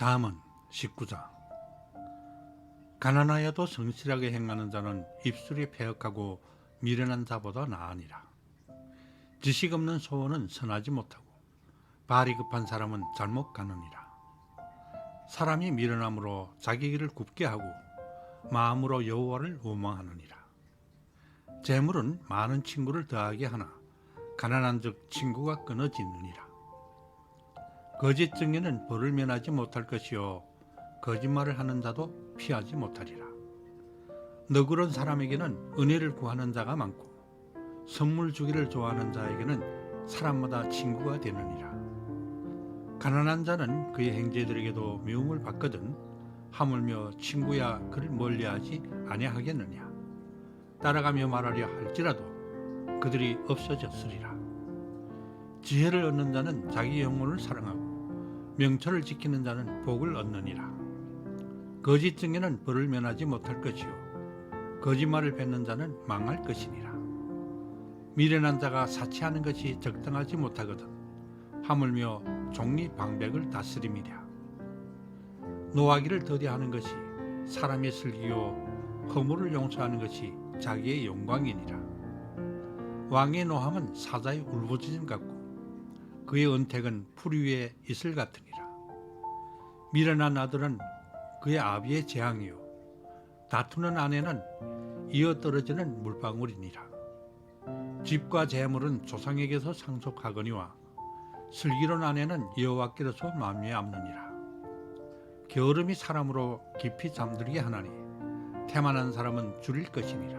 잠언 19장 가난하여도 성실하게 행하는 자는 입술이 폐역하고 미련한 자보다 나으니라. 지식 없는 소원은 선하지 못하고 발이 급한 사람은 잘못 가느니라. 사람이 미련함으로 자기 길을 굽게 하고 마음으로 여호와를 원망하느니라. 재물은 많은 친구를 더하게 하나 가난한 즉 친구가 끊어지느니라 거짓 증인은 벌을 면하지 못할 것이요 거짓말을 하는 자도 피하지 못하리라. 너그런 사람에게는 은혜를 구하는 자가 많고 선물 주기를 좋아하는 자에게는 사람마다 친구가 되느니라. 가난한 자는 그의 형제들에게도 미움을 받거든 하물며 친구야 그를 멀리하지 아니하겠느냐. 따라가며 말하려 할지라도 그들이 없어졌으리라. 지혜를 얻는 자는 자기 영혼을 사랑하고 명철을 지키는 자는 복을 얻느니라. 거짓 증인은 벌을 면하지 못할 것이요 거짓말을 뱉는 자는 망할 것이니라. 미련한 자가 사치하는 것이 적당하지 못하거든 하물며 종리 방백을 다스림이랴. 노하기를 더디하는 것이 사람의 슬기요 허물을 용서하는 것이 자기의 영광이니라. 왕의 노함은 사자의 울부짖음 같고 그의 은택은 풀 위에 이슬 같으니라. 미련한 아들은 그의 아비의 재앙이요 다투는 아내는 이어 떨어지는 물방울이니라. 집과 재물은 조상에게서 상속하거니와 슬기로운 아내는 여호와께로서 만미에 앞느니라. 게으름이 사람으로 깊이 잠들게 하나니 태만한 사람은 줄일 것이니라.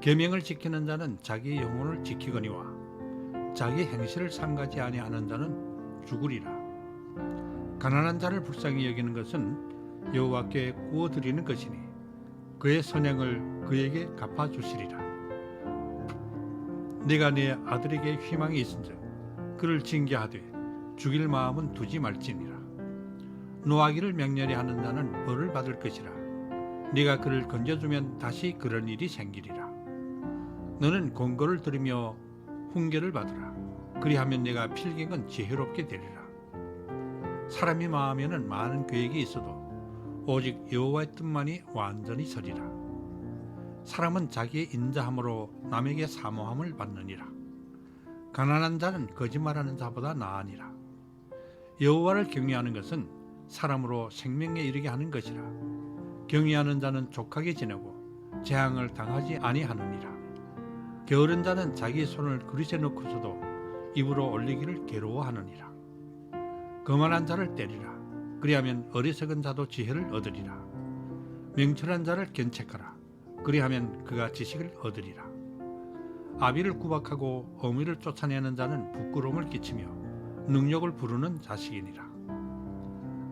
계명을 지키는 자는 자기 영혼을 지키거니와 자기 행실을 삼가지 아니하는 자는 죽으리라. 가난한 자를 불쌍히 여기는 것은 여호와께 구워 드리는 것이니 그의 선행을 그에게 갚아 주시리라. 네가 네 아들에게 희망이 있은즉 그를 징계하되 죽일 마음은 두지 말지니라. 노하기를 맹렬히 하는 자는 벌을 받을 것이라. 네가 그를 건져주면 다시 그런 일이 생기리라. 너는 공고를 들으며 훈계를 받으라. 그리하면 내가 필경은 지혜롭게 되리라. 사람이 마음에는 많은 계획이 있어도 오직 여호와의 뜻만이 완전히 서리라. 사람은 자기의 인자함으로 남에게 사모함을 받느니라. 가난한 자는 거짓말하는 자보다 나으니라. 여호와를 경외하는 것은 사람으로 생명에 이르게 하는 것이라. 경외하는 자는 족하게 지내고 재앙을 당하지 아니하느니라. 게으른 자는 자기 손을 그릇에 넣고서도 입으로 올리기를 괴로워하느니라. 거만한 자를 때리라. 그리하면 어리석은 자도 지혜를 얻으리라. 명철한 자를 견책하라. 그리하면 그가 지식을 얻으리라. 아비를 구박하고 어미를 쫓아내는 자는 부끄러움을 끼치며 능력을 부르는 자식이니라.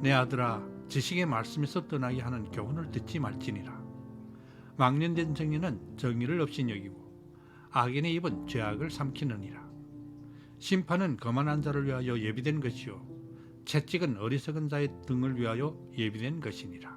내 아들아, 지식의 말씀에서 떠나게 하는 교훈을 듣지 말지니라. 망년된 정의는 정의를 없인 여기고 악인의 입은 죄악을 삼키느니라. 심판은 거만한 자를 위하여 예비된 것이요 채찍은 어리석은 자의 등을 위하여 예비된 것이니라.